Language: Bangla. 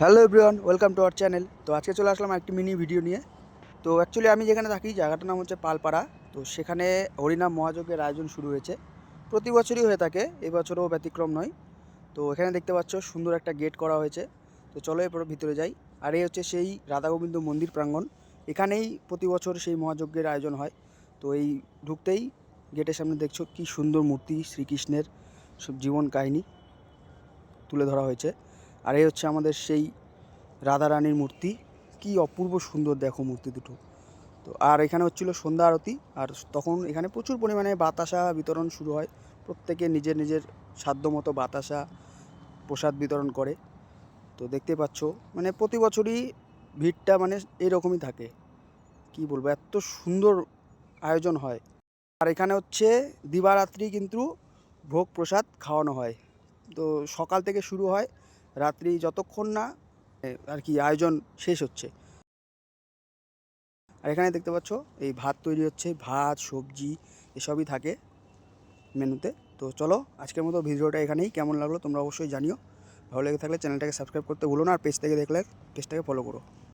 Hello everyone, welcome to our channel. তো আজকে চলে আসলাম একটি মিনি ভিডিও নিয়ে। তো অ্যাকচুয়ালি আমি যেখানে থাকি, জায়গাটার নাম হচ্ছে পালপাড়া। তো সেখানে হরিনাম মহাযজ্ঞের আয়োজন শুরু হয়েছে। প্রতি বছরই হয়ে থাকে, এবছরও ব্যতিক্রম নয়। তো এখানে দেখতে পাচ্ছ, সুন্দর একটা গেট করা হয়েছে। তো চলো এরপর ভিতরে যাই। আর এই হচ্ছে সেই রাধা গোবিন্দ মন্দির প্রাঙ্গণ। এখানেই প্রতি বছর সেই মহাযজ্ঞের আয়োজন হয়। তো এই ঢুকতেই গেটের সামনে দেখছ, কি সুন্দর মূর্তি শ্রীকৃষ্ণের সব জীবন কাহিনী তুলে ধরা হয়েছে। আর এই হচ্ছে আমাদের সেই রাধা রানীর মূর্তি। কি অপূর্ব সুন্দর দেখো মূর্তি দুটো। তো আর এখানে হচ্ছিল সন্ধ্যা আরতি। আর তখন এখানে প্রচুর পরিমাণে বাতাসা বিতরণ শুরু হয়। প্রত্যেকে নিজের নিজের সাধ্যমতো বাতাসা প্রসাদ বিতরণ করে। তো দেখতে পাচ্ছ মানে প্রতি বছরই ভিড়টা মানে এরকমই থাকে। কি বলব, এত সুন্দর আয়োজন হয়। আর এখানে হচ্ছে দিবারাত্রি কিন্তু ভোগ প্রসাদ খাওয়ানো হয়। তো সকাল থেকে শুরু হয়। রাত্রি যতক্ষণ না আর কি আয়োজন শেষ হচ্ছে। আর এখানে দেখতে পাচ্ছ, এই ভাত তৈরি হচ্ছে, ভাত, সবজি, এসবই থাকে মেনুতে। তো চলো, আজকের মতো ভিডিওটা এখানেই। কেমন লাগল তোমরা অবশ্যই জানিও। ভালো লেগে থাকলে চ্যানেলটাকে সাবস্ক্রাইব করতে ভুলো না, আর পেজ থেকে দেখলে, পেজটাকে ফলো করো।